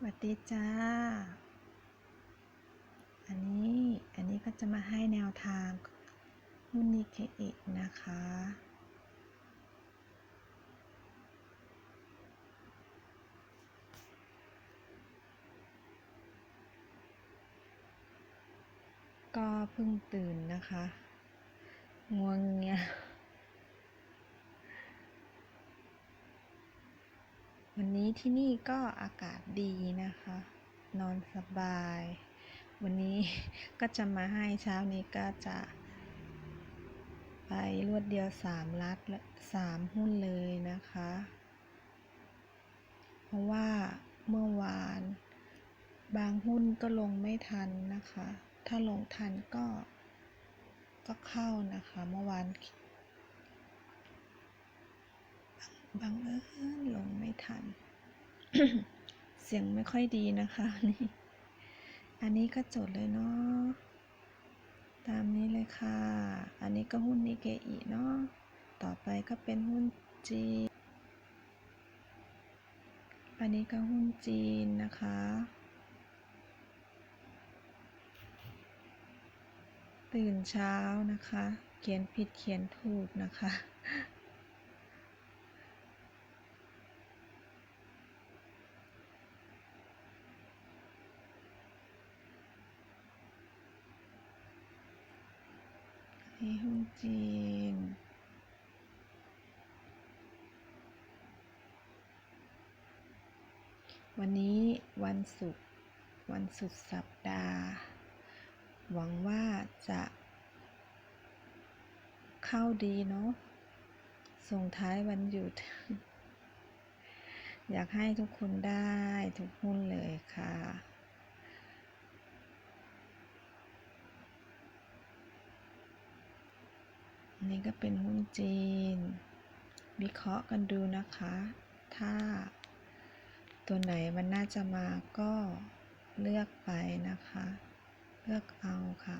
สวัสดีจ้า อันนี้ อันนี้ก็จะมาให้แนวทางหุ้นนิเคอินะคะ ก็เพิ่งตื่นนะคะง่วงเงีย วันนี้ที่นี่ก็อากาศดีนะคะ นอนสบาย วันนี้ก็จะมาให้เช้านี้ก็จะ ไปรวดเดียวสามลัดสามหุ้นเลยนะคะ เพราะว่าเมื่อวาน บางหุ้นก็ลงไม่ทันนะคะ ถ้าลงทันก็ก็เข้านะคะ เมื่อวาน บางเอิญลงไม่ทัน เสียงไม่ค่อยดีนะคะนี่อันนี้ก็จดเลยเนาะตามนี้เลยค่ะ อันนี้ก็หุ้นนิเกอิเนาะต่อไปก็เป็นหุ้นจีน อันนี้ก็หุ้นจีนนะคะ ตื่นเช้านะคะ เขียนผิดเขียนถูกนะคะ นี่หุ้นจีน วันนี้วันศุกร์วันสุดสัปดาห์ หวังว่าจะเข้าดีเนาะส่งท้ายวันหยุด อยากให้ทุกคนได้ทุกหุ้นเลยค่ะ นี้ก็เป็นหุ้นจีน วิเคราะห์กันดูนะคะ ถ้าตัวไหนมันน่าจะมาก็เลือกไปนะคะ เลือกเอาค่ะ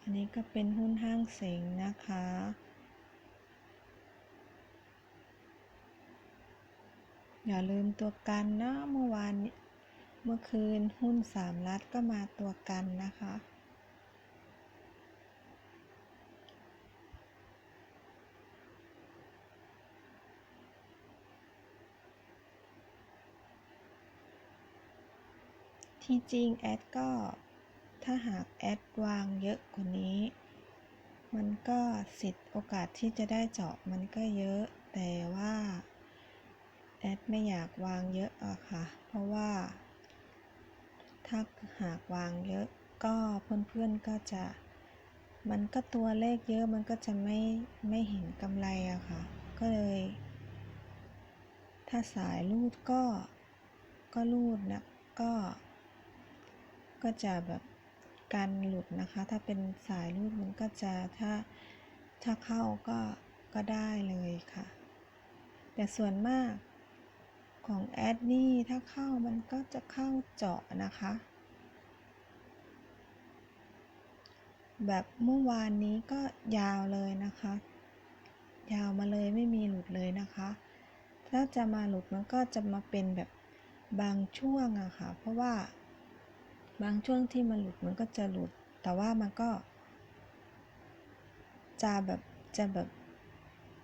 อันนี้ก็เป็นหุ้นห้างเสงนะคะ อย่าลืมตัวกันนะเมื่อวานเมื่อคืนหุ้นสามรัฐก็มาตัวกันนะคะ ที่จริงแอดก็ ถ้าหากแอดวางเยอะกว่านี้ มันก็สิทธิ์โอกาสที่จะได้เจาะมันก็เยอะ แต่ว่าแอดไม่อยากวางเยอะอะค่ะ เพราะว่า ถ้าหากวางเยอะก็เพื่อนๆก็จะ มันก็ตัวเลขเยอะมันก็จะไม่ไม่เห็นกำไรอะค่ะ ก็เลย ถ้าสายรูดก็ก็รูดนะก็ ก็จะแบบการหลุดนะคะ ถ้าเป็นสายรูดมันก็จะถ้าถ้าเข้าก็ก็ได้เลยค่ะ แต่ส่วนมากของแอดนี่ถ้าเข้ามันก็จะเข้าเจาะนะคะ แบบเมื่อวานนี้ก็ยาวเลยนะคะ ยาวมาเลยไม่มีหลุดเลยนะคะ ถ้าจะมาหลุดมันก็จะมาเป็นแบบบางช่วงอะค่ะ เพราะว่า บางช่วงที่มันหลุดมันก็จะหลุด แต่ว่ามันก็ จะแบบจะแบบ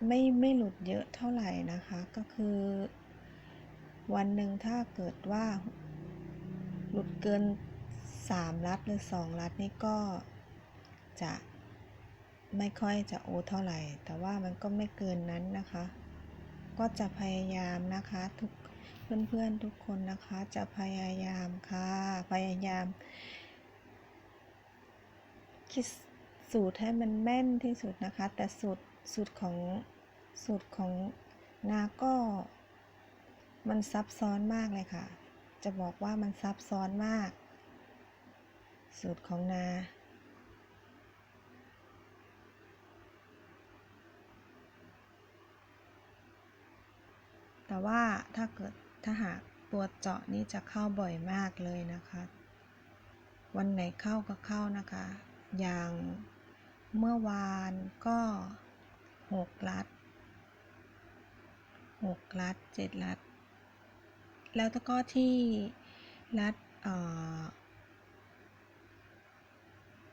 ไม่ไม่หลุดเยอะเท่าไหร่นะคะ ก็คือ วันหนึ่งถ้าเกิดว่า หลุดเกิน3ลัดหรือ2ลัดนี่ก็จะไม่ค่อยจะโอเท่าไหร่ แต่ว่ามันก็ไม่เกินนั้นนะคะ ก็จะพยายามนะคะทุก เพื่อนๆทุกคนนะคะจะพยายามค่ะ พยายาม คิดสูตรให้มันแม่นที่สุดนะคะ แต่สูตรสูตรของสูตรของนาก็มันซับซ้อนมากเลยค่ะ จะบอกว่ามันซับซ้อนมาก สูตรของนาแต่ว่าถ้าเกิด ถ้าหากตัวเจาะนี้จะเข้าบ่อยมากเลยนะคะ วันไหนเข้าก็เข้านะคะ อย่างเมื่อวานก็หกลัดหกลัดเจ็ดลัด แล้วก็ที่รัฐเอ่อ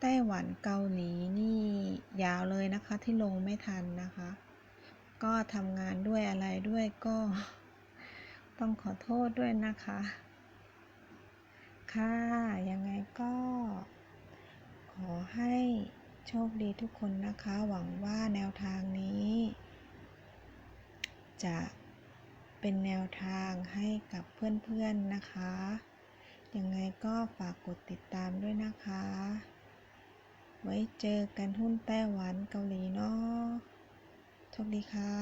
ไต้หวันเกาหลีนี่ยาวเลยนะคะที่ลงไม่ทันนะคะ ก็ทำงานด้วยอะไรด้วยก็ ต้องขอโทษด้วยนะคะ ค่ะ ยังไงก็ ขอให้โชคดีทุกคนนะคะ หวังว่าแนวทางนี้ จะเป็นแนวทางให้กับเพื่อนๆนะคะ ยังไงก็ฝากกดติดตามด้วยนะคะ ไว้เจอกันหุ้นไต้หวันเกาหลีเนาะโชคดีค่ะ